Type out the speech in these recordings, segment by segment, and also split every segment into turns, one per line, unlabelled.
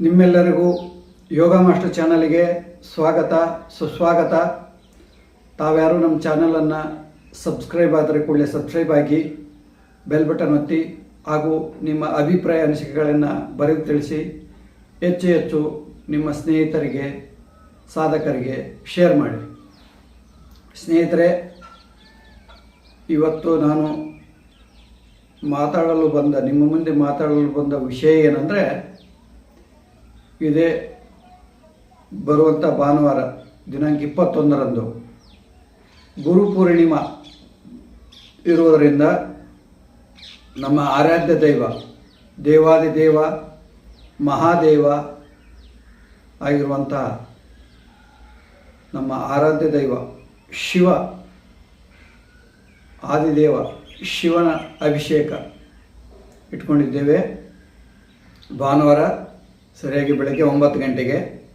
ನಿಮ್ಮೆಲ್ಲರಿಗೂ ಯೋಗ ಮಾಸ್ಟರ್ ಚಾನಲ್ಗೆ ಸ್ವಾಗತ, ಸುಸ್ವಾಗತ. ತಾವ್ಯಾರು ನಮ್ಮ ಚಾನಲನ್ನು ಸಬ್ಸ್ಕ್ರೈಬ್ ಆದರೆ ಕೂಡಲೇ ಸಬ್ಸ್ಕ್ರೈಬ್ ಆಗಿ ಬೆಲ್ ಬಟನ್ ಒತ್ತಿ ಹಾಗೂ ನಿಮ್ಮ ಅಭಿಪ್ರಾಯ ಅನಿಸಿಕೆಗಳನ್ನು ಬರೆದು ತಿಳಿಸಿ, ಹೆಚ್ಚು ಹೆಚ್ಚು ನಿಮ್ಮ ಸ್ನೇಹಿತರಿಗೆ, ಸಾಧಕರಿಗೆ ಶೇರ್ ಮಾಡಿ. ಸ್ನೇಹಿತರೆ, ಇವತ್ತು ನಾನು ಮಾತಾಡಲು ಬಂದ, ನಿಮ್ಮ ಮುಂದೆ ಮಾತಾಡಲು ಬಂದ ವಿಷಯ ಏನಂದರೆ, ಇದೇ ಬರುವಂಥ ಭಾನುವಾರ, ದಿನಾಂಕ ಇಪ್ಪತ್ತೊಂದರಂದು, ಗುರು ಪೂರ್ಣಿಮಾ ಇರುವುದರಿಂದ ನಮ್ಮ ಆರಾಧ್ಯ ದೈವ ದೇವಾದಿದೇವ ಮಹಾದೇವ ಆಗಿರುವಂತಹ ನಮ್ಮ ಆರಾಧ್ಯ ದೈವ ಶಿವ, ಆದಿದೇವ ಶಿವನ ಅಭಿಷೇಕ ಇಟ್ಕೊಂಡಿದ್ದೇವೆ. ಭಾನುವಾರ ಸರಿಯಾಗಿ ಬೆಳಗ್ಗೆ ಒಂಬತ್ತು ಗಂಟೆಗೆ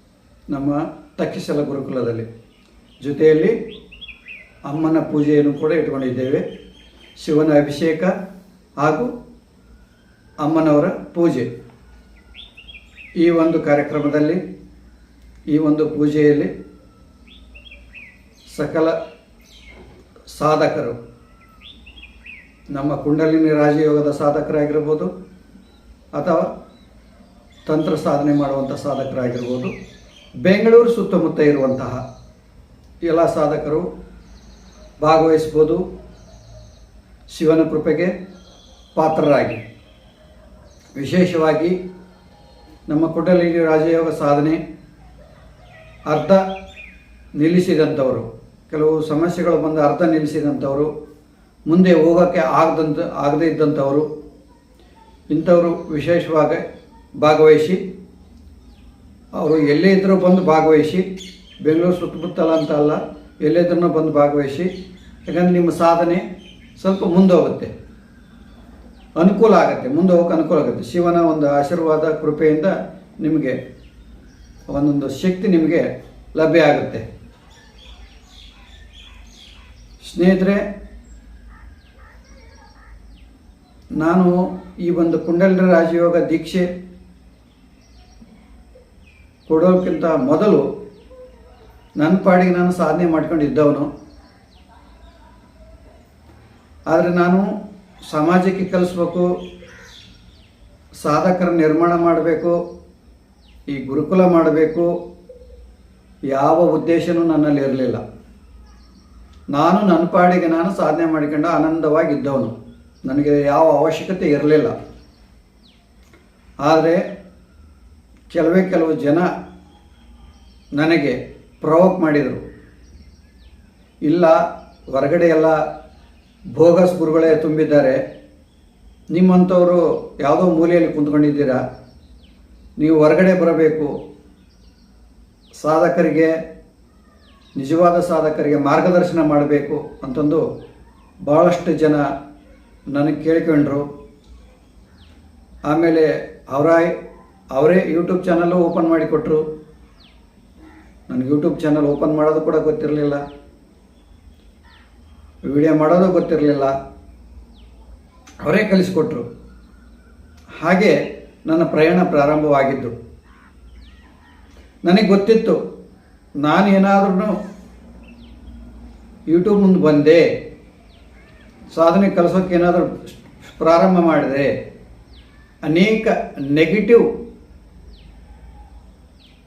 ನಮ್ಮ ತಕ್ಷಶಲ ಗುರುಕುಲದಲ್ಲಿ. ಜೊತೆಯಲ್ಲಿ ಅಮ್ಮನ ಪೂಜೆಯನ್ನು ಕೂಡ ಇಟ್ಕೊಂಡಿದ್ದೇವೆ. ಶಿವನ ಅಭಿಷೇಕ ಹಾಗೂ ಅಮ್ಮನವರ ಪೂಜೆ. ಈ ಒಂದು ಕಾರ್ಯಕ್ರಮದಲ್ಲಿ, ಈ ಒಂದು ಪೂಜೆಯಲ್ಲಿ ಸಕಲ ಸಾಧಕರು, ನಮ್ಮ ಕುಂಡಲಿನಿ ರಾಜಯೋಗದ ಸಾಧಕರಾಗಿರ್ಬೋದು ಅಥವಾ ತಂತ್ರ ಸಾಧನೆ ಮಾಡುವಂಥ ಸಾಧಕರಾಗಿರ್ಬೋದು, ಬೆಂಗಳೂರು ಸುತ್ತಮುತ್ತ ಇರುವಂತಹ ಎಲ್ಲ ಸಾಧಕರು ಭಾಗವಹಿಸ್ಬೋದು. ಶಿವನ ಕೃಪೆಗೆ ಪಾತ್ರರಾಗಿ. ವಿಶೇಷವಾಗಿ ನಮ್ಮ ಕುಂಡಲಿನಿ ರಾಜಯೋಗ ಸಾಧನೆ ಅರ್ಧ ನಿಲ್ಲಿಸಿದಂಥವರು, ಕೆಲವು ಸಮಸ್ಯೆಗಳು ಬಂದು ಅರ್ಧ ನಿಲ್ಲಿಸಿದಂಥವರು, ಮುಂದೆ ಹೋಗೋಕ್ಕೆ ಆಗದಂತ, ಆಗದೇ ಇದ್ದಂಥವರು, ಇಂಥವರು ವಿಶೇಷವಾಗಿ ಭಾಗವಹಿಸಿ, ಅವರು ಎಲ್ಲೇ ಇದ್ದರೂ ಬಂದು ಭಾಗವಹಿಸಿ, ಬೆಂಗಳೂರು ಸುತ್ತಮುತ್ತಲ ಅಂತ ಅಲ್ಲ, ಎಲ್ಲೇ ಇದ್ರೂ ಬಂದು ಭಾಗವಹಿಸಿ, ಯಾಕಂದರೆ ನಿಮ್ಮ ಸಾಧನೆ ಸ್ವಲ್ಪ ಮುಂದೆ ಹೋಗುತ್ತೆ ಅನುಕೂಲ ಆಗುತ್ತೆ, ಮುಂದೆ ಹೋಗೋಕೆ ಅನುಕೂಲ ಆಗುತ್ತೆ. ಶಿವನ ಒಂದು ಆಶೀರ್ವಾದ, ಕೃಪೆಯಿಂದ ನಿಮಗೆ, ಒಂದೊಂದು ಶಕ್ತಿ ನಿಮಗೆ ಲಭ್ಯ ಆಗುತ್ತೆ. ಸ್ನೇಹಿತರೆ, ನಾನು ಈ ಒಂದು ಕುಂಡಲಿನ ರಾಜಯೋಗ ದೀಕ್ಷೆ ಕೊಡೋಕ್ಕಿಂತ ಮೊದಲು ನನ್ನ ಪಾಡಿಗೆ ನಾನು ಸಾಧನೆ ಮಾಡ್ಕೊಂಡಿದ್ದವನು. ಆದರೆ ನಾನು ಸಮಾಜಕ್ಕೆ ಕಲಿಸ್ಬೇಕು ಸಾಧಕರ ನಿರ್ಮಾಣ ಮಾಡಬೇಕು, ಈ ಗುರುಕುಲ ಮಾಡಬೇಕು, ಯಾವ ಉದ್ದೇಶನೂ ನನ್ನಲ್ಲಿ ಇರಲಿಲ್ಲ. ನಾನು ನನ್ನ ಪಾಡಿಗೆ ನಾನು ಸಾಧನೆ ಮಾಡಿಕೊಂಡು ಆನಂದವಾಗಿದ್ದವನು ನನಗೆ ಯಾವ ಅವಶ್ಯಕತೆ ಇರಲಿಲ್ಲ. ಆದರೆ ಕೆಲವೇ ಕೆಲವು ಜನ ನನಗೆ ಪ್ರವೋಕ್ ಮಾಡಿದರು. ಇಲ್ಲ, ಹೊರಗಡೆ ಎಲ್ಲ ಬೋಗಸ್ ಗುರುಗಳೇ ತುಂಬಿದ್ದಾರೆ. ನಿಮ್ಮಂಥವರು ಯಾವುದೋ ಮೂಲೆಯಲ್ಲಿ ಕುಂತ್ಕೊಂಡಿದ್ದೀರಾ? ನೀವು ಹೊರಗಡೆ ಬರಬೇಕು. ಸಾಧಕರಿಗೆ, ನಿಜವಾದ ಸಾಧಕರಿಗೆ ಮಾರ್ಗದರ್ಶನ ಮಾಡಬೇಕು ಅಂತಂದು ಭಾಳಷ್ಟು ಜನ ನನಗೆ ಕೇಳಿಕೊಂಡ್ರು. ಆಮೇಲೆ ಅವರ ಅವರೇ ಯೂಟ್ಯೂಬ್ ಚಾನಲ್ಲು ಓಪನ್ ಮಾಡಿಕೊಟ್ರು. ನನಗೆ ಯೂಟ್ಯೂಬ್ ಚಾನಲ್ ಓಪನ್ ಮಾಡೋದು ಕೂಡ ಗೊತ್ತಿರಲಿಲ್ಲ. ವಿಡಿಯೋ ಮಾಡೋದು ಗೊತ್ತಿರಲಿಲ್ಲ. ಅವರೇ ಕಲಿಸಿಕೊಟ್ರು. ಹಾಗೆ ನನ್ನ ಪ್ರಯಾಣ ಪ್ರಾರಂಭವಾಗಿದ್ದು. ನನಗೆ ಗೊತ್ತಿತ್ತು ನಾನು ಏನಾದ್ರೂ ಯೂಟ್ಯೂಬ್ ಮುಂದೆ ಬಂದೆ. ಸಾಧನೆ ಕಲಿಸೋಕೆ ಏನಾದರೂ ಪ್ರಾರಂಭ ಮಾಡಿದೆ. ಅನೇಕ ನೆಗೆಟಿವ್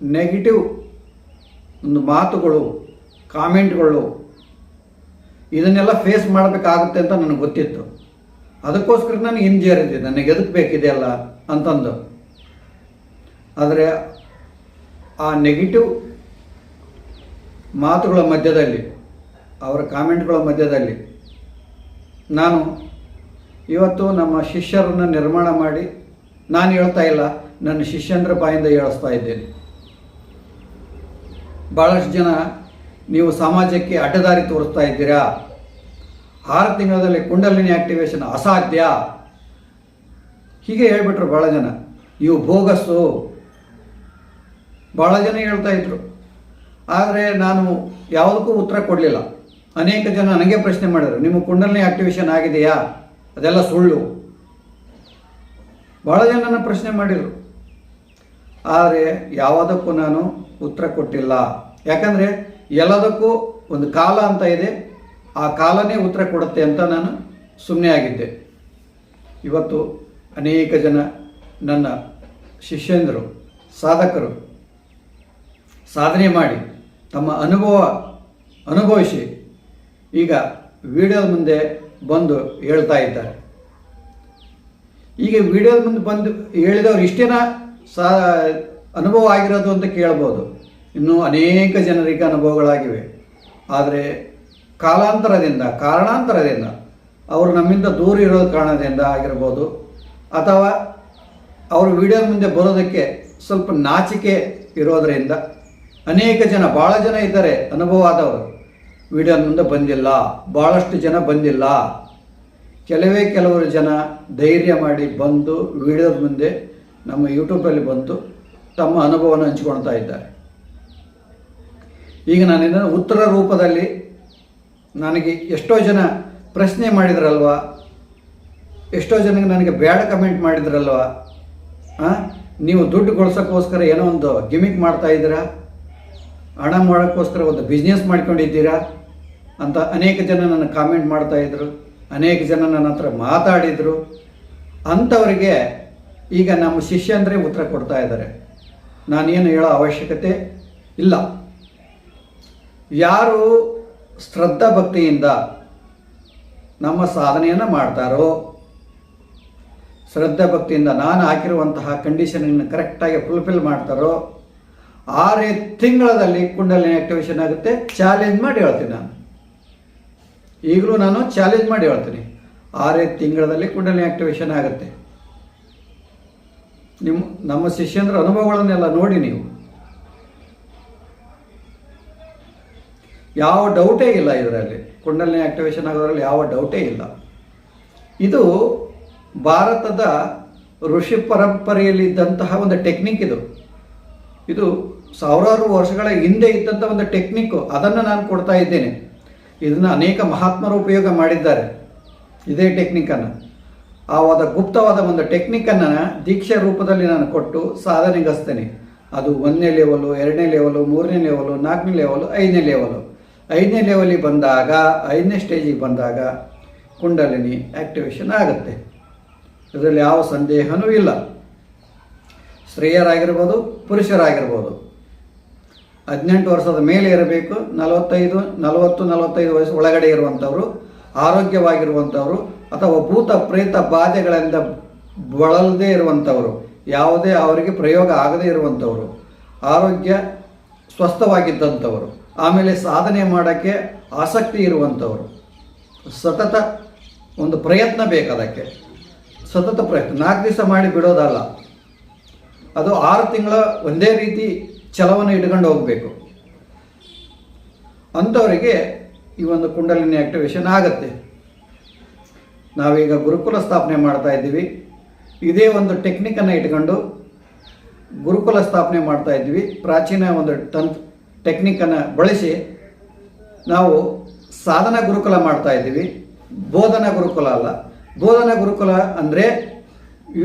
ನೆಗೆಟಿವ್ ಒಂದು ಮಾತುಗಳು ಕಾಮೆಂಟ್ಗಳು ಇದನ್ನೆಲ್ಲ ಫೇಸ್ ಮಾಡಬೇಕಾಗುತ್ತೆ ಅಂತ ನನಗೆ ಗೊತ್ತಿತ್ತು. ಅದಕ್ಕೋಸ್ಕರ ನಾನು ಹಿಂಜೇರಿದ್ದೆ ನನಗೆ ಎದಕ್ಕೆ ಬೇಕಿದೆಯಲ್ಲ ಅಂತಂದು. ಆದರೆ ಆ ನೆಗೆಟಿವ್ ಮಾತುಗಳ ಮಧ್ಯದಲ್ಲಿ, ಅವರ ಕಾಮೆಂಟ್ಗಳ ಮಧ್ಯದಲ್ಲಿ ನಾನು ಇವತ್ತು ನಮ್ಮ ಶಿಷ್ಯರನ್ನು ನಿರ್ಮಾಣ ಮಾಡಿ, ನಾನು ಹೇಳ್ತಾ ಇಲ್ಲ, ನನ್ನ ಶಿಷ್ಯಂದ್ರ ಬಾಯಿಂದ ಹೇಳಿಸ್ತಾ ಇದ್ದೇನೆ. ಭಾಳಷ್ಟು ಜನ ನೀವು ಸಮಾಜಕ್ಕೆ ಅಡ್ಡದಾರಿ ತೋರಿಸ್ತಾ ಇದ್ದೀರಾ? ಆರು ತಿಂಗಳಲ್ಲಿ ಕುಂಡಲಿನಿ ಆಕ್ಟಿವೇಶನ್ ಅಸಾಧ್ಯ? ಹೀಗೆ ಹೇಳ್ಬಿಟ್ರು ಭಾಳ ಜನ. ಇವು ಬೋಗಸ್ಸು. ಭಾಳ ಜನ ಹೇಳ್ತಾ ಇದ್ರು. ಆದರೆ ನಾನು ಯಾವುದಕ್ಕೂ ಉತ್ತರ ಕೊಡಲಿಲ್ಲ. ಅನೇಕ ಜನ ನನಗೆ ಪ್ರಶ್ನೆ ಮಾಡಿದರು, ನಿಮ್ಮ ಕುಂಡಲಿನಿ ಆಕ್ಟಿವೇಶನ್ ಆಗಿದೆಯಾ? ಅದೆಲ್ಲ ಸುಳ್ಳು. ಭಾಳ ಜನ ನನ್ನ ಪ್ರಶ್ನೆ ಮಾಡಿದರು. ಆದರೆ ಯಾವುದಕ್ಕೂ ನಾನು ಉತ್ತರ ಕೊಟ್ಟಿಲ್ಲ. ಯಾಕಂದರೆ ಎಲ್ಲದಕ್ಕೂ ಒಂದು ಕಾಲ ಅಂತ ಇದೆ. ಆ ಕಾಲನೇ ಉತ್ತರ ಕೊಡುತ್ತೆ ಅಂತ ನಾನು ಸುಮ್ಮನೆ ಆಗಿದ್ದೆ. ಇವತ್ತು ಅನೇಕ ಜನ ನನ್ನ ಶಿಷ್ಯಂದರು, ಸಾಧಕರು ಸಾಧನೆ ಮಾಡಿ ತಮ್ಮ ಅನುಭವ ಅನುಭವಿಸಿ ಈಗ ವಿಡಿಯೋದ ಮುಂದೆ ಬಂದು ಹೇಳ್ತಾ ಇದ್ದಾರೆ. ಈಗ ವಿಡಿಯೋದ ಮುಂದೆ ಬಂದು ಹೇಳಿದವರು ಇಷ್ಟೇನ ಸಾ ಅನುಭವ ಆಗಿರೋದು ಅಂತ ಕೇಳ್ಬೋದು. ಇನ್ನೂ ಅನೇಕ ಜನರಿಗೆ ಅನುಭವಗಳಾಗಿವೆ. ಆದರೆ ಕಾಲಾಂತರದಿಂದ, ಕಾರಣಾಂತರದಿಂದ ಅವರು ನಮ್ಮಿಂದ ದೂರ ಇರೋ ಕಾರಣದಿಂದ ಆಗಿರ್ಬೋದು, ಅಥವಾ ಅವರು ವಿಡಿಯೋ ಮುಂದೆ ಬರೋದಕ್ಕೆ ಸ್ವಲ್ಪ ನಾಚಿಕೆ ಇರೋದರಿಂದ ಅನೇಕ ಜನ ಭಾಳ ಜನ ಇದ್ದಾರೆ, ಅನುಭವ ಆದವರು ವಿಡಿಯೋ ಮುಂದೆ ಬಂದಿಲ್ಲ ಭಾಳಷ್ಟು ಜನ ಬಂದಿಲ್ಲ. ಕೆಲವೇ ಕೆಲವರು ಜನ ಧೈರ್ಯ ಮಾಡಿ ಬಂದು ವಿಡಿಯೋದ ಮುಂದೆ ನಮ್ಮ ಯೂಟ್ಯೂಬಲ್ಲಿ ಬಂದು ತಮ್ಮ ಅನುಭವವನ್ನು ಹಂಚ್ಕೊಳ್ತಾ ಇದ್ದಾರೆ. ಈಗ ನಾನು ಇದನ್ನು ಉತ್ತರ ರೂಪದಲ್ಲಿ ನನಗೆ ಎಷ್ಟೋ ಜನ ಪ್ರಶ್ನೆ ಮಾಡಿದ್ರಲ್ವ? ಎಷ್ಟೋ ಜನಕ್ಕೆ ನನಗೆ ಬ್ಯಾಡ್ ಕಮೆಂಟ್ ಮಾಡಿದ್ರಲ್ವಾ? ನೀವು ದುಡ್ಡು ಕೊಡ್ಸೋಕ್ಕೋಸ್ಕರ ಏನೋ ಒಂದು ಗಿಮಿಕ್ ಮಾಡ್ತಾ ಇದ್ದೀರಾ? ಹಣ ಮಾಡೋಕ್ಕೋಸ್ಕರ ಒಂದು ಬಿಸ್ನೆಸ್ ಮಾಡ್ಕೊಂಡಿದ್ದೀರಾ? ಅಂತ ಅನೇಕ ಜನ ನನ್ನ ಕಾಮೆಂಟ್ ಮಾಡ್ತಾ ಇದ್ರು. ಅನೇಕ ಜನ ನನ್ನ ಹತ್ರ ಮಾತಾಡಿದರು. ಅಂಥವರಿಗೆ ಈಗ ನಮ್ಮ ಶಿಷ್ಯ ಅಂದರೆ ಉತ್ತರ ಕೊಡ್ತಾ ಇದ್ದಾರೆ. ನಾನೇನು ಹೇಳೋ ಅವಶ್ಯಕತೆ ಇಲ್ಲ. ಯಾರು ಶ್ರದ್ಧಾ ಭಕ್ತಿಯಿಂದ ನಮ್ಮ ಸಾಧನೆಯನ್ನು ಮಾಡ್ತಾರೋ, ಶ್ರದ್ಧಾ ಭಕ್ತಿಯಿಂದ ನಾನು ಹಾಕಿರುವಂತಹ ಕಂಡೀಷನನ್ನು ಕರೆಕ್ಟಾಗಿ ಫುಲ್ಫಿಲ್ ಮಾಡ್ತಾರೋ, ಆರೇ ತಿಂಗಳಲ್ಲಿ ಕುಂಡಲಿನ ಆಕ್ಟಿವೇಶನ್ ಆಗುತ್ತೆ. ಚಾಲೆಂಜ್ ಮಾಡಿ ಹೇಳ್ತೀನಿ ನಾನು. ಈಗಲೂ ನಾನು ಚಾಲೆಂಜ್ ಮಾಡಿ ಹೇಳ್ತೀನಿ. ಆರೇ ತಿಂಗಳಲ್ಲಿ ಕುಂಡಲಿನಿ ಆಕ್ಟಿವೇಶನ್ ಆಗುತ್ತೆ. ನಿಮ್ಮ, ನಮ್ಮ ಶಿಷ್ಯಂದ್ರ ಅನುಭವಗಳನ್ನೆಲ್ಲ ನೋಡಿ ನೀವು. ಯಾವ ಡೌಟೇ ಇಲ್ಲ ಇದರಲ್ಲಿ. ಕುಂಡಲಿನಿ ಆಕ್ಟಿವೇಷನ್ ಆಗೋದ್ರಲ್ಲಿ ಯಾವ ಡೌಟೇ ಇಲ್ಲ. ಇದು ಭಾರತದ ಋಷಿ ಪರಂಪರೆಯಲ್ಲಿದ್ದಂತಹ ಒಂದು ಟೆಕ್ನಿಕ್ ಇದು. ಇದು ಸಾವಿರಾರು ವರ್ಷಗಳ ಹಿಂದೆ ಇದ್ದಂಥ ಒಂದು ಟೆಕ್ನಿಕ್ಕು ಅದನ್ನು ನಾನು ಕೊಡ್ತಾ ಇದ್ದೇನೆ. ಇದನ್ನು ಅನೇಕ ಮಹಾತ್ಮರು ಉಪಯೋಗ ಮಾಡಿದ್ದಾರೆ. ಇದೇ ಟೆಕ್ನಿಕ್ಕನ್ನು ಆವಾದ ಗುಪ್ತವಾದ ಒಂದು ಟೆಕ್ನಿಕ್ಕನ್ನು ದೀಕ್ಷೆ ರೂಪದಲ್ಲಿ ನಾನು ಕೊಟ್ಟು ಸಾಧನೆಗಸ್ತೇನೆ. ಅದು ಒಂದನೇ ಲೆವೆಲು ಎರಡನೇ ಲೆವೆಲು ಮೂರನೇ ಲೆವೆಲು ನಾಲ್ಕನೇ ಲೆವೆಲು ಐದನೇ ಲೆವೆಲು ಐದನೇ ಲೆವೆಲಿಗೆ ಬಂದಾಗ, ಐದನೇ ಸ್ಟೇಜಿಗೆ ಬಂದಾಗ ಕುಂಡಲಿನಿ ಆ್ಯಕ್ಟಿವೇಶನ್ ಆಗುತ್ತೆ. ಇದರಲ್ಲಿ ಯಾವ ಸಂದೇಹನೂ ಇಲ್ಲ. ಸ್ತ್ರೀಯರಾಗಿರ್ಬೋದು ಪುರುಷರಾಗಿರ್ಬೋದು. ಹದಿನೆಂಟು ವರ್ಷದ ಮೇಲೆ ಇರಬೇಕು, ನಲವತ್ತೈದು, ನಲವತ್ತು, ನಲವತ್ತೈದು ವಯಸ್ಸು ಒಳಗಡೆ ಇರುವಂಥವ್ರು, ಆರೋಗ್ಯವಾಗಿರುವಂಥವ್ರು, ಅಥವಾ ಭೂತ, ಪ್ರೇತ ಬಾಧೆಗಳಿಂದ ಬಳಲದೇ ಇರುವಂಥವರು, ಯಾವುದೇ ಅವರಿಗೆ ಪ್ರಯೋಗ ಆಗದೇ ಇರುವಂಥವರು, ಆರೋಗ್ಯ ಸ್ವಸ್ಥವಾಗಿದ್ದಂಥವರು. ಆಮೇಲೆ ಸಾಧನೆ ಮಾಡೋಕ್ಕೆ ಆಸಕ್ತಿ ಇರುವಂಥವರು. ಸತತ ಒಂದು ಪ್ರಯತ್ನ ಬೇಕದಕ್ಕೆ ಸತತ ಪ್ರಯತ್ನ. ನಾಲ್ಕು ದಿವಸ ಮಾಡಿ ಬಿಡೋದಲ್ಲ. ಅದು ಆರು ತಿಂಗಳ ಒಂದೇ ರೀತಿ ಛಲವನ್ನು ಇಟ್ಕೊಂಡು ಹೋಗಬೇಕು. ಅಂಥವರಿಗೆ ಈ ಒಂದು ಕುಂಡಲಿನಿ ಆಕ್ಟಿವೇಶನ್ ಆಗುತ್ತೆ. ನಾವೀಗ ಗುರುಕುಲ ಸ್ಥಾಪನೆ ಮಾಡ್ತಾ ಇದ್ದೀವಿ. ಇದೇ ಒಂದು ಟೆಕ್ನಿಕನ್ನು ಇಟ್ಕೊಂಡು ಗುರುಕುಲ ಸ್ಥಾಪನೆ ಮಾಡ್ತಾ ಇದ್ವಿ ಪ್ರಾಚೀನ ಒಂದು ತಂತ್ ಟೆಕ್ನಿಕನ್ನು ಬಳಸಿ ನಾವು ಸಾಧನ ಗುರುಕುಲ ಮಾಡ್ತಾ ಇದ್ದೀವಿ. ಬೋಧನಾ ಗುರುಕುಲ ಅಲ್ಲ. ಬೋಧನಾ ಗುರುಕುಲ ಅಂದರೆ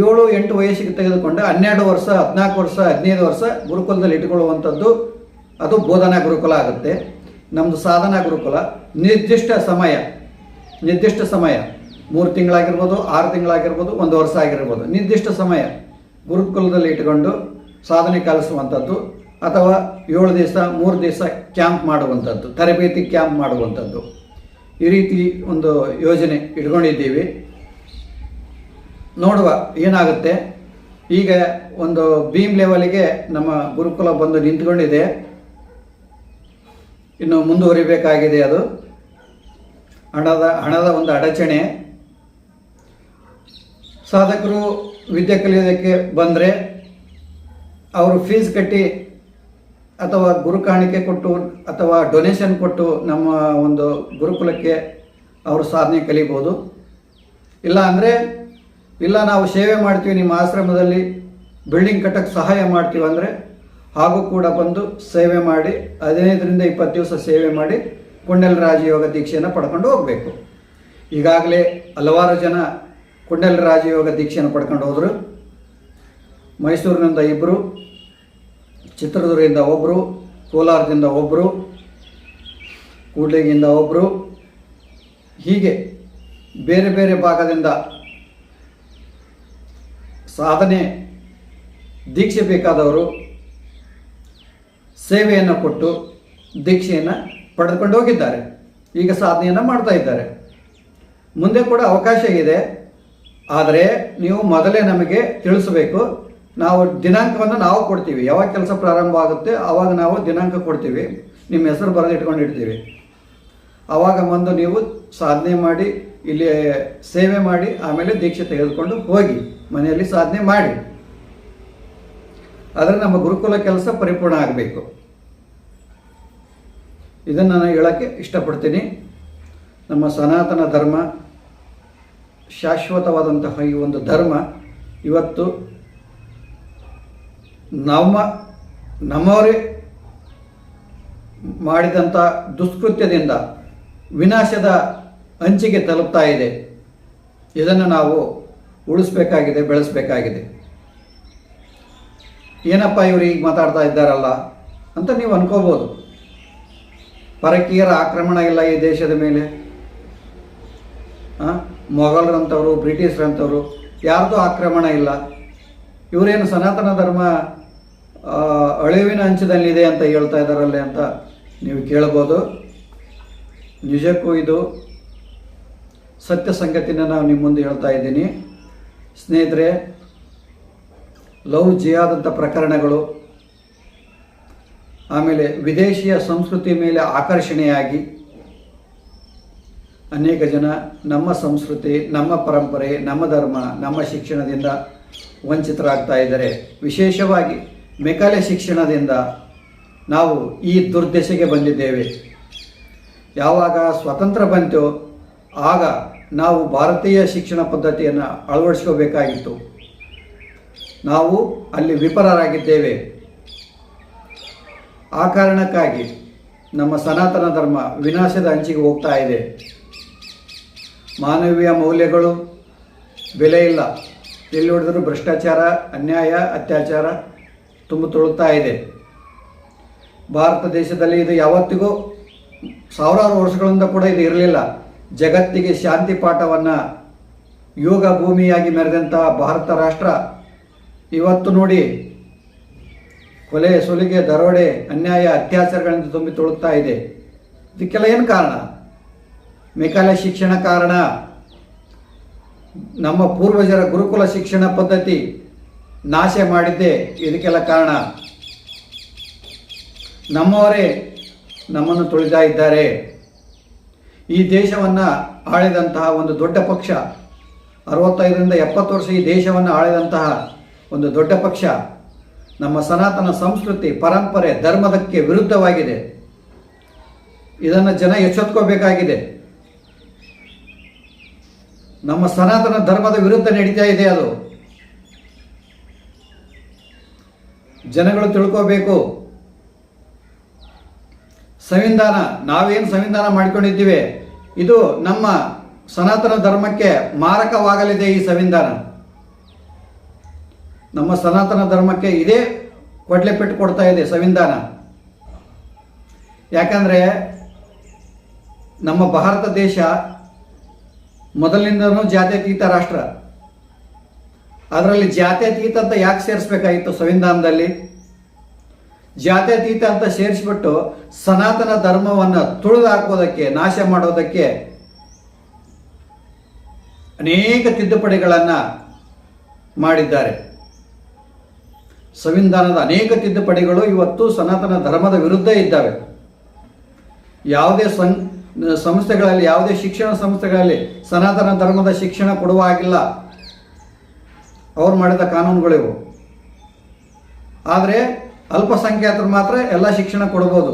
ಏಳು, ಎಂಟು ವಯಸ್ಸಿಗೆ ತೆಗೆದುಕೊಂಡು ಹನ್ನೆರಡು ವರ್ಷ, ಹದಿನಾಲ್ಕು ವರ್ಷ, ಹದಿನೈದು ವರ್ಷ ಗುರುಕುಲದಲ್ಲಿ ಇಟ್ಕೊಳ್ಳುವಂಥದ್ದು ಅದು ಬೋಧನಾ ಗುರುಕುಲ ಆಗುತ್ತೆ. ನಮ್ಮದು ಸಾಧನಾ ಗುರುಕುಲ ನಿರ್ದಿಷ್ಟ ಸಮಯ ನಿರ್ದಿಷ್ಟ ಸಮಯ. ಮೂರು ತಿಂಗಳಾಗಿರ್ಬೋದು, ಆರು ತಿಂಗಳಾಗಿರ್ಬೋದು, ಒಂದು ವರ್ಷ ಆಗಿರ್ಬೋದು. ನಿರ್ದಿಷ್ಟ ಸಮಯ ಗುರುಕುಲದಲ್ಲಿ ಇಟ್ಕೊಂಡು ಸಾಧನೆ ಕಲಿಸುವಂಥದ್ದು ಅಥವಾ ಏಳು ದಿವಸ, ಮೂರು ದಿವಸ ಕ್ಯಾಂಪ್ ಮಾಡುವಂಥದ್ದು, ತರಬೇತಿ ಕ್ಯಾಂಪ್ ಮಾಡುವಂಥದ್ದು. ಈ ರೀತಿ ಒಂದು ಯೋಜನೆ ಇಟ್ಕೊಂಡಿದ್ದೀವಿ. ನೋಡುವ ಏನಾಗುತ್ತೆ. ಈಗ ಒಂದು ಭೀಮ್ ಲೆವೆಲಿಗೆ ನಮ್ಮ ಗುರುಕುಲ ಬಂದು ನಿಂತ್ಕೊಂಡಿದೆ. ಇನ್ನು ಮುಂದುವರಿಬೇಕಾಗಿದೆ ಅದು. ಹಣದ ಹಣದ ಒಂದು ಅಡಚಣೆ. ಸಾಧಕರು ವಿದ್ಯೆ ಕಲಿಯೋದಕ್ಕೆ ಬಂದರೆ, ಅವರು ಫೀಸ್ ಕಟ್ಟಿ ಅಥವಾ ಗುರು ಕಾಣಿಕೆ ಕೊಟ್ಟು ಅಥವಾ ಡೊನೇಷನ್ ಕೊಟ್ಟು ನಮ್ಮ ಒಂದು ಗುರುಕುಲಕ್ಕೆ ಅವರು ಸಾಧನೆ ಕಲಿಬೋದು. ಇಲ್ಲ ಅಂದರೆ, ಇಲ್ಲ ನಾವು ಸೇವೆ ಮಾಡ್ತೀವಿ ನಿಮ್ಮ ಆಶ್ರಮದಲ್ಲಿ ಬಿಲ್ಡಿಂಗ್ ಕಟ್ಟಕ್ಕೆ ಸಹಾಯ ಮಾಡ್ತೀವಿ ಅಂದರೆ, ಹಾಗೂ ಕೂಡ ಬಂದು ಸೇವೆ ಮಾಡಿ, ಹದಿನೈದರಿಂದ ಇಪ್ಪತ್ತು ದಿವಸ ಸೇವೆ ಮಾಡಿ ಕುಂಡಲ್ ರಾಜಯೋಗ ದೀಕ್ಷೆಯನ್ನು ಪಡ್ಕೊಂಡು ಹೋಗಬೇಕು. ಈಗಾಗಲೇ ಹಲವಾರು ಜನ ಕುಂಡಲ್ ರಾಜಯೋಗ ದೀಕ್ಷೆಯನ್ನು ಪಡ್ಕೊಂಡು ಹೋದರು. ಮೈಸೂರಿನಿಂದ ಇಬ್ಬರು ಚಿತ್ರದುರ್ಗದಿಂದ ಒಬ್ಬರು ಕೋಲಾರದಿಂದ ಒಬ್ಬರು ಕೂಡ್ಲಿಗಿಂದ ಒಬ್ಬರು ಹೀಗೆ ಬೇರೆ ಬೇರೆ ಭಾಗದಿಂದ ಸಾಧನೆ, ದೀಕ್ಷೆ ಬೇಕಾದವರು ಸೇವೆಯನ್ನು ಕೊಟ್ಟು ದೀಕ್ಷೆಯನ್ನು ಪಡೆದುಕೊಂಡು ಹೋಗಿದ್ದಾರೆ. ಈಗ ಸಾಧನೆಯನ್ನು ಮಾಡ್ತಾ ಇದ್ದಾರೆ. ಮುಂದೆ ಕೂಡ ಅವಕಾಶ ಇದೆ. ಆದರೆ ನೀವು ಮೊದಲೇ ನಮಗೆ ತಿಳಿಸಬೇಕು. ನಾವು ದಿನಾಂಕವನ್ನು ನಾವು ಕೊಡ್ತೀವಿ. ಯಾವಾಗ ಕೆಲಸ ಪ್ರಾರಂಭ ಆಗುತ್ತೆ ಆವಾಗ ನಾವು ದಿನಾಂಕ ಕೊಡ್ತೀವಿ. ನಿಮ್ಮ ಹೆಸರು ಬರೆದಿಟ್ಕೊಂಡಿರ್ತೀವಿ ಆವಾಗ ಬಂದು ನೀವು ಸಾಧನೆ ಮಾಡಿ, ಇಲ್ಲಿ ಸೇವೆ ಮಾಡಿ, ಆಮೇಲೆ ದೀಕ್ಷೆ ತೆಗೆದುಕೊಂಡು ಹೋಗಿ ಮನೆಯಲ್ಲಿ ಸಾಧನೆ ಮಾಡಿ. ಆದರೆ ನಮ್ಮ ಗುರುಕುಲ ಕೆಲಸ ಪರಿಪೂರ್ಣ ಆಗಬೇಕು. ಇದನ್ನು ನಾನು ಹೇಳೋಕ್ಕೆ ಇಷ್ಟಪಡ್ತೀನಿ. ನಮ್ಮ ಸನಾತನ ಧರ್ಮ ಶಾಶ್ವತವಾದಂತಹ ಈ ಒಂದು ಧರ್ಮ ಇವತ್ತು ನಮ್ಮ, ನಮ್ಮವರೇ ಮಾಡಿದಂಥ ದುಷ್ಕೃತ್ಯದಿಂದ ವಿನಾಶದ ಅಂಚಿಗೆ ತಲುಪ್ತಾ ಇದೆ. ಇದನ್ನು ನಾವು ಉಳಿಸ್ಬೇಕಾಗಿದೆ, ಬೆಳೆಸಬೇಕಾಗಿದೆ. ಏನಪ್ಪ ಇವರು ಈಗ ಮಾತಾಡ್ತಾ ಇದ್ದಾರಲ್ಲ ಅಂತ ನೀವು ಅನ್ಕೋಬೋದು. ಪರಕೀಯರ ಆಕ್ರಮಣ ಇಲ್ಲ ಈ ದೇಶದ ಮೇಲೆ. ಮೊಘಲರಂಥವ್ರು, ಬ್ರಿಟಿಷರಂಥವ್ರು ಯಾರ್ದು ಆಕ್ರಮಣ ಇಲ್ಲ. ಇವರೇನು ಸನಾತನ ಧರ್ಮ ಅಳಿವಿನ ಅಂಚದಲ್ಲಿದೆ ಅಂತ ಹೇಳ್ತಾ ಇದ್ದಾರಲ್ಲೇ ಅಂತ ನೀವು ಕೇಳ್ಬೋದು. ನಿಜಕ್ಕೂ ಇದು ಸತ್ಯ ಸಂಗತಿನ ನಾವು ನಿಮ್ಮ ಮುಂದೆ ಹೇಳ್ತಾ ಇದ್ದೀನಿ. ಸ್ನೇಹಿತರೆ, ಲವ್ ಜಿಯಾದಂಥ ಪ್ರಕರಣಗಳು, ಆಮೇಲೆ ವಿದೇಶಿಯ ಸಂಸ್ಕೃತಿ ಮೇಲೆ ಆಕರ್ಷಣೆಯಾಗಿ ಅನೇಕ ಜನ ನಮ್ಮ ಸಂಸ್ಕೃತಿ, ನಮ್ಮ ಪರಂಪರೆ, ನಮ್ಮ ಧರ್ಮ, ನಮ್ಮ ಶಿಕ್ಷಣದಿಂದ ವಂಚಿತರಾಗ್ತಾ ಇದ್ದಾರೆ. ವಿಶೇಷವಾಗಿ ಮೆಕಾಲೆ ಶಿಕ್ಷಣದಿಂದ ನಾವು ಈ ದುರ್ದಶೆಗೆ ಬಂದಿದ್ದೇವೆ. ಯಾವಾಗ ಸ್ವತಂತ್ರ ಬಂತು ಆಗ ನಾವು ಭಾರತೀಯ ಶಿಕ್ಷಣ ಪದ್ಧತಿಯನ್ನು ಅಳವಡಿಸ್ಕೋಬೇಕಾಗಿತ್ತು. ನಾವು ಅಲ್ಲಿ ವಿಫಲರಾಗಿದ್ದೇವೆ. ಆ ಕಾರಣಕ್ಕಾಗಿ ನಮ್ಮ ಸನಾತನ ಧರ್ಮ ವಿನಾಶದ ಅಂಚಿಗೆ ಹೋಗ್ತಾ ಇದೆ. ಮಾನವೀಯ ಮೌಲ್ಯಗಳು, ಬೆಲೆ ಇಲ್ಲ. ಎಲ್ಲಿ ಹೊಡೆದರೂ ಭ್ರಷ್ಟಾಚಾರ, ಅನ್ಯಾಯ, ಅತ್ಯಾಚಾರ ತುಂಬ ತೊಳುತ್ತಾ ಇದೆ. ಭಾರತ ದೇಶದಲ್ಲಿ ಇದು ಯಾವತ್ತಿಗೂ ಸಾವಿರಾರು ವರ್ಷಗಳಿಂದ ಕೂಡ ಇದು ಇರಲಿಲ್ಲ. ಜಗತ್ತಿಗೆ ಶಾಂತಿ ಪಾಠವನ್ನು ಯೋಗ ಭೂಮಿಯಾಗಿ ಮೆರೆದಂತಹ ಭಾರತ ರಾಷ್ಟ್ರ ಇವತ್ತು ನೋಡಿ ಕೊಲೆ, ಸುಲಿಗೆ, ದರೋಡೆ, ಅನ್ಯಾಯ, ಅತ್ಯಾಚಾರಗಳಿಂದ ತುಂಬಿ ತುಳುಕ್ತಾ ಇದೆ. ಇದಕ್ಕೆಲ್ಲ ಏನು ಕಾರಣ? ಮೆಕಾಲೆ ಶಿಕ್ಷಣ ಕಾರಣ. ನಮ್ಮ ಪೂರ್ವಜರ ಗುರುಕುಲ ಶಿಕ್ಷಣ ಪದ್ಧತಿ ನಾಶ ಮಾಡಿದ್ದೇ ಇದಕ್ಕೆಲ್ಲ ಕಾರಣ? ನಮ್ಮವರೇ ನಮ್ಮನ್ನು ತುಳಿತಾ ಇದ್ದಾರೆ. ಈ ದೇಶವನ್ನು ಆಳಿದಂತಹ ಒಂದು ದೊಡ್ಡ ಪಕ್ಷ, ಅರವತ್ತೈದರಿಂದ ಎಪ್ಪತ್ತು ವರ್ಷ ಈ ದೇಶವನ್ನು ಆಳಿದಂತಹ ಒಂದು ದೊಡ್ಡ ಪಕ್ಷ, ನಮ್ಮ ಸನಾತನ ಸಂಸ್ಕೃತಿ, ಪರಂಪರೆ, ಧರ್ಮದಕ್ಕೆ ವಿರುದ್ಧವಾಗಿದೆ. ಇದನ್ನು ಜನ ಎಚ್ಚೆತ್ಕೋಬೇಕಾಗಿದೆ. ನಮ್ಮ ಸನಾತನ ಧರ್ಮದ ವಿರುದ್ಧ ನಡೀತಾ ಇದೆ ಅದು. ಜನಗಳು ತಿಳ್ಕೋಬೇಕು. ಸಂವಿಧಾನ, ನಾವೇನು ಸಂವಿಧಾನ ಮಾಡಿಕೊಂಡಿದ್ದೀವಿ, ಇದು ನಮ್ಮ ಸನಾತನ ಧರ್ಮಕ್ಕೆ ಮಾರಕವಾಗಲಿದೆ ಈ ಸಂವಿಧಾನ. ನಮ್ಮ ಸನಾತನ ಧರ್ಮಕ್ಕೆ ಇದೇ ಕೊಡ್ಲೆ ಪೆಟ್ಟು ಕೊಡ್ತಾ ಇದೆ ಸಂವಿಧಾನ. ಯಾಕಂದರೆ ನಮ್ಮ ಭಾರತ ದೇಶ ಮೊದಲಿನಿಂದನೂ ಜಾತ್ಯತೀತ ರಾಷ್ಟ್ರ. ಅದರಲ್ಲಿ ಜಾತ್ಯತೀತ ಅಂತ ಯಾಕೆ ಸೇರಿಸ್ಬೇಕಾಗಿತ್ತು ಸಂವಿಧಾನದಲ್ಲಿ ಜಾತ್ಯತೀತ ಅಂತ ಸೇರಿಸ್ಬಿಟ್ಟು ಸನಾತನ ಧರ್ಮವನ್ನು ತುಳಿದು ಹಾಕೋದಕ್ಕೆ ನಾಶ ಮಾಡೋದಕ್ಕೆ ಅನೇಕ ತಿದ್ದುಪಡಿಗಳನ್ನು ಮಾಡಿದ್ದಾರೆ. ಸಂವಿಧಾನದ ಅನೇಕ ತಿದ್ದುಪಡಿಗಳು ಇವತ್ತು ಸನಾತನ ಧರ್ಮದ ವಿರುದ್ಧ ಇದ್ದಾವೆ. ಯಾವುದೇ ಸಂಸ್ಥೆಗಳಲ್ಲಿ, ಯಾವುದೇ ಶಿಕ್ಷಣ ಸಂಸ್ಥೆಗಳಲ್ಲಿ ಸನಾತನ ಧರ್ಮದ ಶಿಕ್ಷಣ ಕೊಡುವ ಹಾಗಿಲ್ಲ. ಅವ್ರು ಮಾಡಿದ ಕಾನೂನುಗಳಿವು ಆದರೆ ಅಲ್ಪಸಂಖ್ಯಾತರು ಮಾತ್ರ ಎಲ್ಲ ಶಿಕ್ಷಣ ಕೊಡ್ಬೋದು.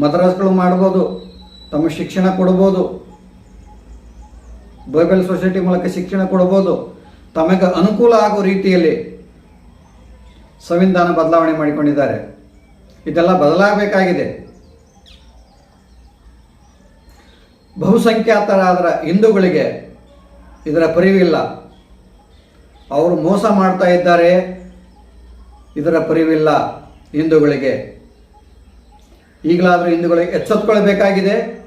ಮದ್ರಾಸ್ಗಳು ಮಾಡ್ಬೋದು. ತಮ್ಮ ಶಿಕ್ಷಣ ಕೊಡ್ಬೋದು. ಬೈಬಲ್ ಸೊಸೈಟಿ ಮೂಲಕ ಶಿಕ್ಷಣ ಕೊಡ್ಬೋದು. ತಮಗೆ ಅನುಕೂಲ ಆಗೋ ರೀತಿಯಲ್ಲಿ ಸಂವಿಧಾನ ಬದಲಾವಣೆ ಮಾಡಿಕೊಂಡಿದ್ದಾರೆ. ಇದೆಲ್ಲ ಬದಲಾಗಬೇಕಾಗಿದೆ. ಬಹುಸಂಖ್ಯಾತರಾದ ಹಿಂದೂಗಳಿಗೆ ಇದರ ಪರಿವಿಲ್ಲ. ಅವರು ಮೋಸ ಮಾಡ್ತಾ ಇದ್ದಾರೆ. ಇದರ ಪರಿವಿಲ್ಲ ಹಿಂದೂಗಳಿಗೆ. ಈಗಲಾದರೂ ಹಿಂದೂಗಳಿಗೆ ಎಚ್ಚೆತ್ಕೊಳ್ಬೇಕಾಗಿದೆ.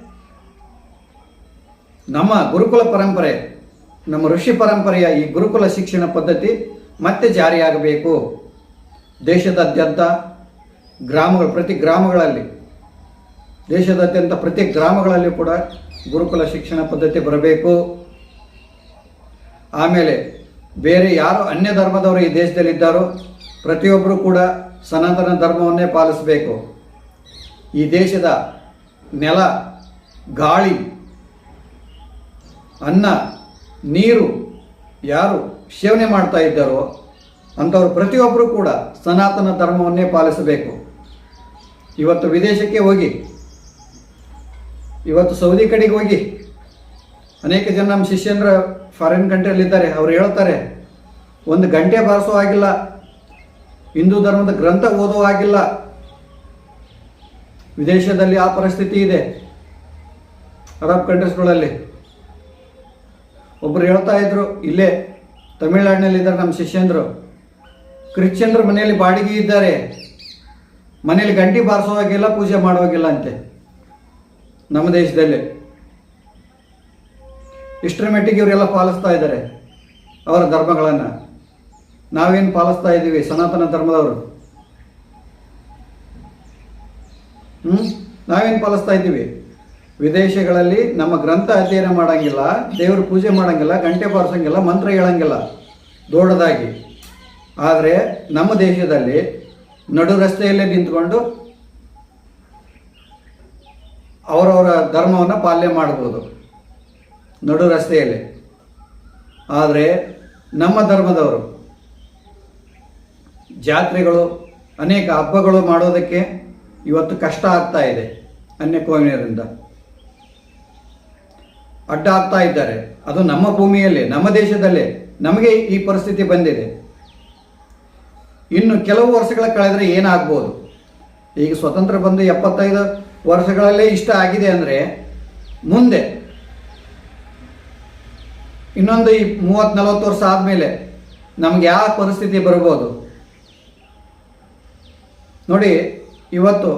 ನಮ್ಮ ಗುರುಕುಲ ಪರಂಪರೆ, ನಮ್ಮ ಋಷಿ ಪರಂಪರೆಯ ಈ ಗುರುಕುಲ ಶಿಕ್ಷಣ ಪದ್ಧತಿ ಮತ್ತೆ ಜಾರಿಯಾಗಬೇಕು. ದೇಶದಾದ್ಯಂತ ಗ್ರಾಮಗಳು, ಪ್ರತಿ ಗ್ರಾಮಗಳಲ್ಲಿ, ದೇಶದಾದ್ಯಂತ ಪ್ರತಿ ಗ್ರಾಮಗಳಲ್ಲಿ ಕೂಡ ಗುರುಕುಲ ಶಿಕ್ಷಣ ಪದ್ಧತಿ ಬರಬೇಕು. ಆಮೇಲೆ ಬೇರೆ ಯಾರು ಅನ್ಯ ಧರ್ಮದವರು ಈ ದೇಶದಲ್ಲಿದ್ದಾರೋ ಪ್ರತಿಯೊಬ್ಬರು ಕೂಡ ಸನಾತನ ಧರ್ಮವನ್ನೇ ಪಾಲಿಸಬೇಕು. ಈ ದೇಶದ ನೆಲ, ಗಾಳಿ, ಅನ್ನ, ನೀರು ಯಾರು ಸೇವನೆ ಮಾಡ್ತಾ ಇದ್ದಾರೋ ಅಂಥವ್ರು ಪ್ರತಿಯೊಬ್ಬರು ಕೂಡ ಸನಾತನ ಧರ್ಮವನ್ನೇ ಪಾಲಿಸಬೇಕು. ಇವತ್ತು ವಿದೇಶಕ್ಕೆ ಹೋಗಿ, ಇವತ್ತು ಸೌದಿ ಕಡೆಗೆ ಹೋಗಿ ಅನೇಕ ಜನ ನಮ್ಮ ಶಿಷ್ಯಂದ್ರ ಫಾರಿನ್ ಕಂಟ್ರಿಯಲ್ಲಿದ್ದಾರೆ ಅವ್ರು ಹೇಳ್ತಾರೆ, ಒಂದು ಗಂಟೆ ಬಾರಿಸೋ ಆಗಿಲ್ಲ ಹಿಂದೂ ಧರ್ಮದ ಗ್ರಂಥ ಓದೋ ಆಗಿಲ್ಲ ವಿದೇಶದಲ್ಲಿ ಆ ಪರಿಸ್ಥಿತಿ ಇದೆ, ಅರಬ್ ಕಂಟ್ರೀಸ್ಗಳಲ್ಲಿ ಒಬ್ಬರು ಹೇಳ್ತಾ ಇದ್ರು, ಇಲ್ಲೇ ತಮಿಳ್ನಾಡಿನಲ್ಲಿದ್ದಾರೆ ನಮ್ಮ ಶಿಷ್ಯಂದರು, ಕ್ರಿಶ್ಚಿಯನ್ರು ಮನೆಯಲ್ಲಿ ಬಾಡಿಗೆ ಇದ್ದಾರೆ, ಮನೆಯಲ್ಲಿ ಗಂಟೆ ಬಾರಿಸೋವಾಗಿಲ್ಲ ಪೂಜೆ ಮಾಡುವಾಗಿಲ್ಲ ಅಂತೆ, ನಮ್ಮ ದೇಶದಲ್ಲಿ. ಇಷ್ಟರ ಮಟ್ಟಿಗೆ ಇವರೆಲ್ಲ ಪಾಲಿಸ್ತಾ ಇದ್ದಾರೆ, ಅವರ ಧರ್ಮಗಳನ್ನು. ನಾವೇನು ಪಾಲಿಸ್ತಾ ಇದ್ದೀವಿ? ಸನಾತನ ಧರ್ಮದವರು. ಹ್ಞೂ ನಾವೇನು ಪಾಲಿಸ್ತಾ ಇದ್ದೀವಿ? ವಿದೇಶಗಳಲ್ಲಿ ನಮ್ಮ ಗ್ರಂಥ ಅಧ್ಯಯನ ಮಾಡೋಂಗಿಲ್ಲ, ದೇವ್ರ ಪೂಜೆ ಮಾಡೋಂಗಿಲ್ಲ, ಗಂಟೆ ಬಾರಿಸೋಂಗಿಲ್ಲ, ಮಂತ್ರ ಹೇಳೋಂಗಿಲ್ಲ, ದೊಡ್ಡದಾಗಿ. ಆದರೆ ನಮ್ಮ ದೇಶದಲ್ಲಿ ನಡು ರಸ್ತೆಯಲ್ಲೇ ನಿಂತ್ಕೊಂಡು ಅವರವರ ಧರ್ಮವನ್ನು ಪಾಲನೆ ಮಾಡ್ಬೋದು. ನಡು ರಸ್ತೆಯಲ್ಲಿ. ಆದರೆ ನಮ್ಮ ಧರ್ಮದವರು ಜಾತ್ರೆಗಳು, ಅನೇಕ ಹಬ್ಬಗಳು ಮಾಡೋದಕ್ಕೆ ಇವತ್ತು ಕಷ್ಟ ಆಗ್ತಾ ಇದೆ ಅನ್ಯ ಕೋವಿನರಿಂದ. ಅಡ್ಡ ಆಗ್ತಾ ಇದ್ದಾರೆ. ಅದು ನಮ್ಮ ಭೂಮಿಯಲ್ಲಿ, ನಮ್ಮ ದೇಶದಲ್ಲೇ ನಮಗೆ ಈ ಪರಿಸ್ಥಿತಿ ಬಂದಿದೆ. ಇನ್ನು ಕೆಲವು ವರ್ಷಗಳ ಕಳೆದರೆ ಏನಾಗ್ಬೋದು? ಈಗ ಸ್ವತಂತ್ರ ಬಂದು ಎಪ್ಪತ್ತೈದು ವರ್ಷಗಳಲ್ಲೇ ಇಷ್ಟ ಆಗಿದೆ ಅಂದರೆ ಮುಂದೆ ಇನ್ನೊಂದು ಈ ಮೂವತ್ತು ನಲವತ್ತು ವರ್ಷ ಆದಮೇಲೆ ನಮ್ಗೆ ಯಾವ ಪರಿಸ್ಥಿತಿ ಬರ್ಬೋದು? ನೋಡಿ, ಇವತ್ತು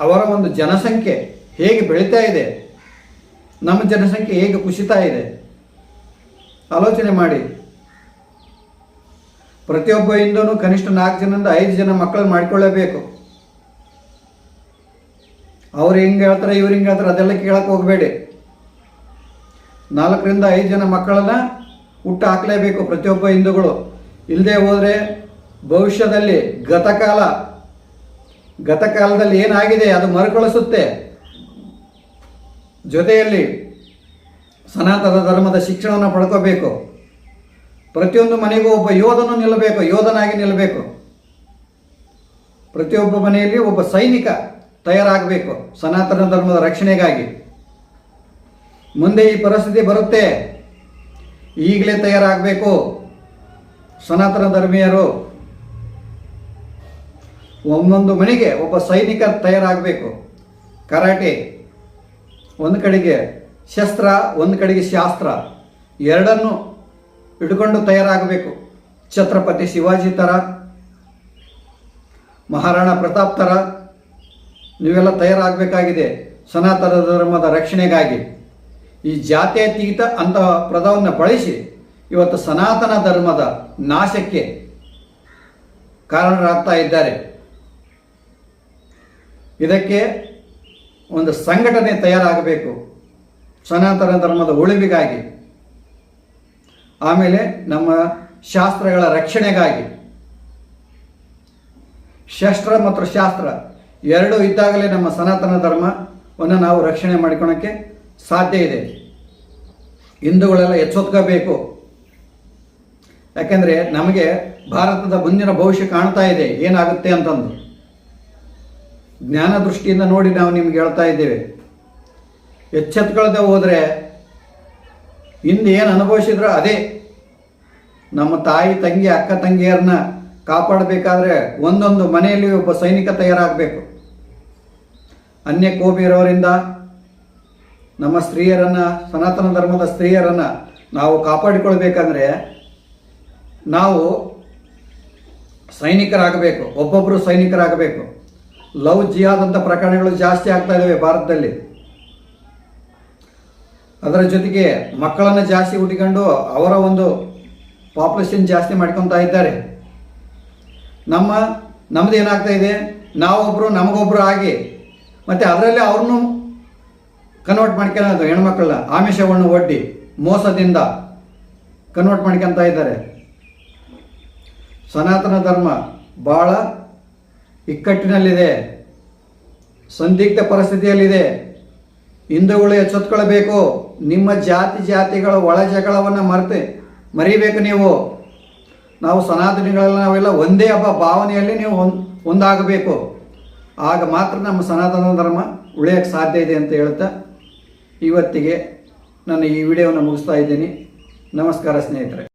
ಅವರ ಒಂದು ಜನಸಂಖ್ಯೆ ಹೇಗೆ ಬೆಳೀತಾ ಇದೆ, ನಮ್ಮ ಜನಸಂಖ್ಯೆ ಹೇಗೆ ಕುಸಿತಾ ಇದೆ, ಆಲೋಚನೆ ಮಾಡಿ. ಪ್ರತಿಯೊಬ್ಬ ಹಿಂದೂ ಕನಿಷ್ಠ ನಾಲ್ಕು ಜನದಿಂದ ಐದು ಜನ ಮಕ್ಕಳನ್ನ ಮಾಡಿಕೊಳ್ಳಬೇಕು. ಅವ್ರು ಹೆಂಗೆ ಹೇಳ್ತಾರೆ, ಇವ್ರು ಹಿಂಗೆ ಹೇಳ್ತಾರೆ ಅದೆಲ್ಲ ಕೇಳಕ್ಕೆ ಹೋಗಬೇಡಿ. ನಾಲ್ಕರಿಂದ ಐದು ಜನ ಮಕ್ಕಳನ್ನ ಹುಟ್ಟು ಹಾಕಲೇಬೇಕು ಪ್ರತಿಯೊಬ್ಬ ಹಿಂದೂಗಳು. ಇಲ್ಲದೆ ಹೋದರೆ ಭವಿಷ್ಯದಲ್ಲಿ ಗತಕಾಲ ಗತಕಾಲದಲ್ಲಿ ಏನಾಗಿದೆ ಅದು ಮರುಕಳಿಸುತ್ತೆ. ಜೊತೆಯಲ್ಲಿ ಸನಾತನ ಧರ್ಮದ ಶಿಕ್ಷಣವನ್ನು ಪಡ್ಕೋಬೇಕು. ಪ್ರತಿಯೊಂದು ಮನೆಗೂ ಒಬ್ಬ ಯೋಧನು ನಿಲ್ಲಬೇಕು, ಯೋಧನಾಗಿ ನಿಲ್ಲಬೇಕು. ಪ್ರತಿಯೊಬ್ಬ ಮನೆಯಲ್ಲಿ ಒಬ್ಬ ಸೈನಿಕ ತಯಾರಾಗಬೇಕು ಸನಾತನ ಧರ್ಮದ ರಕ್ಷಣೆಗಾಗಿ. ಮುಂದೆ ಈ ಪರಿಸ್ಥಿತಿ ಬರುತ್ತೆ. ಈಗಲೇ ತಯಾರಾಗಬೇಕು. ಸನಾತನ ಧರ್ಮೀಯರು ಒಂದೊಂದು ಮನೆಗೆ ಒಬ್ಬ ಸೈನಿಕ ತಯಾರಾಗಬೇಕು. ಕರಾಟೆ, ಒಂದು ಕಡೆಗೆ ಶಸ್ತ್ರ, ಒಂದು ಕಡೆಗೆ ಶಾಸ್ತ್ರ, ಎರಡನ್ನು ಇಟ್ಕೊಂಡು ತಯಾರಾಗಬೇಕು. ಛತ್ರಪತಿ ಶಿವಾಜಿ ಥರ, ಮಹಾರಾಣಾ ಪ್ರತಾಪ್ ಥರ, ನೀವೆಲ್ಲ ತಯಾರಾಗಬೇಕಾಗಿದೆ ಸನಾತನ ಧರ್ಮದ ರಕ್ಷಣೆಗಾಗಿ. ಈ ಜಾತ್ಯತೀತ ಅಂತ ಪದವನ್ನು ಬಳಸಿ ಇವತ್ತು ಸನಾತನ ಧರ್ಮದ ನಾಶಕ್ಕೆ ಕಾರಣರಾಗ್ತಾ ಇದ್ದಾರೆ. ಇದಕ್ಕೆ ಒಂದು ಸಂಘಟನೆ ತಯಾರಾಗಬೇಕು. ಸನಾತನ ಧರ್ಮದ ಉಳಿವಿಗಾಗಿ. ಆಮೇಲೆ ನಮ್ಮ ಶಾಸ್ತ್ರಗಳ ರಕ್ಷಣೆಗಾಗಿ. ಶಸ್ತ್ರ ಮತ್ತು ಶಾಸ್ತ್ರ ಎರಡೂ ಇದ್ದಾಗಲೇ ನಮ್ಮ ಸನಾತನ ಧರ್ಮವನ್ನು ನಾವು ರಕ್ಷಣೆ ಮಾಡಿಕೊಳ್ಳೋಕ್ಕೆ ಸಾಧ್ಯ ಇದೆ. ಹಿಂದೂಗಳೆಲ್ಲ ಎಚ್ಚೊತ್ಕೋಬೇಕು. ಯಾಕೆಂದರೆ ನಮಗೆ ಭಾರತದ ಮುಂದಿನ ಭವಿಷ್ಯ ಕಾಣ್ತಾ ಇದೆ. ಏನಾಗುತ್ತೆ ಅಂತಂದು. ಜ್ಞಾನ ದೃಷ್ಟಿಯಿಂದ ನೋಡಿ ನಾವು ನಿಮ್ಗೆ ಹೇಳ್ತಾ ಇದ್ದೇವೆ. ಎಚ್ಚೆತ್ಕೊಳ್ದೆ ಹೋದರೆ ಹಿಂದೆ ಏನು ಅನುಭವಿಸಿದ್ರೋ ಅದೇ. ನಮ್ಮ ತಾಯಿ, ತಂಗಿ, ಅಕ್ಕ, ತಂಗಿಯರನ್ನ ಕಾಪಾಡಬೇಕಾದ್ರೆ ಒಂದೊಂದು ಮನೆಯಲ್ಲಿ ಒಬ್ಬ ಸೈನಿಕ ತಯಾರಾಗಬೇಕು. ಅನ್ಯ ಕೋಪಿ ಇರೋರಿಂದ ನಮ್ಮ ಸ್ತ್ರೀಯರನ್ನು, ಸನಾತನ ಧರ್ಮದ ಸ್ತ್ರೀಯರನ್ನು ನಾವು ಕಾಪಾಡಿಕೊಳ್ಬೇಕಂದ್ರೆ ನಾವು ಸೈನಿಕರಾಗಬೇಕು ಒಬ್ಬೊಬ್ಬರು ಸೈನಿಕರಾಗಬೇಕು. ಲವ್ ಜಿಯಾದಂಥ ಪ್ರಕರಣಗಳು ಜಾಸ್ತಿ ಆಗ್ತಾ ಇದ್ದಾವೆ ಭಾರತದಲ್ಲಿ. ಅದರ ಜೊತೆಗೆ ಮಕ್ಕಳನ್ನು ಜಾಸ್ತಿ ಹುಟ್ಟಿಕೊಂಡು ಅವರ ಒಂದು ಪಾಪ್ಯುಲೇಷನ್ ಜಾಸ್ತಿ ಮಾಡ್ಕೊತಾ ಇದ್ದಾರೆ. ನಮ್ಮ ನಮ್ಮದು ಏನಾಗ್ತಾ ಇದೆ? ನಾವೊಬ್ಬರು ನಮಗೊಬ್ಬರು ಆಗಿ, ಮತ್ತು ಅದರಲ್ಲಿ ಅವ್ರನ್ನೂ ಕನ್ವರ್ಟ್ ಮಾಡ್ಕೊಳ್ಳೋದು ಹೆಣ್ಮಕ್ಳನ್ನ, ಆಮಿಷವನ್ನು ಒಡ್ಡಿ, ಮೋಸದಿಂದ ಕನ್ವರ್ಟ್ ಮಾಡ್ಕೊತಾ ಇದ್ದಾರೆ. ಸನಾತನ ಧರ್ಮ ಭಾಳ ಇಕ್ಕಟ್ಟಿನಲ್ಲಿದೆ. ಸಂದಿಗ್ಧ ಪರಿಸ್ಥಿತಿಯಲ್ಲಿದೆ. ಹಿಂದೂಗಳು ಎಚ್ಚೆತ್ಕೊಳ್ಬೇಕು. ನಿಮ್ಮ ಜಾತಿ ಜಾತಿಗಳ ಒಳ ಜಗಳವನ್ನು ಮರೆತು, ಮರಿಬೇಕು ನೀವು. ನಾವು ಸನಾತನಿಗಳೆಲ್ಲ, ನಾವೆಲ್ಲ ಒಂದೇ ಹಬ್ಬ ಭಾವನೆಯಲ್ಲಿ ನೀವು ಒಂದ್, ಒಂದಾಗಬೇಕು. ಆಗ ಮಾತ್ರ ನಮ್ಮ ಸನಾತನ ಧರ್ಮ ಉಳಿಯೋಕ್ಕೆ ಸಾಧ್ಯ ಇದೆ ಅಂತ ಹೇಳ್ತಾ ಇವತ್ತಿಗೆ ನಾನು ಈ ವಿಡಿಯೋವನ್ನು ಮುಗಿಸ್ತಾ ಇದ್ದೀನಿ. ನಮಸ್ಕಾರ ಸ್ನೇಹಿತರೆ.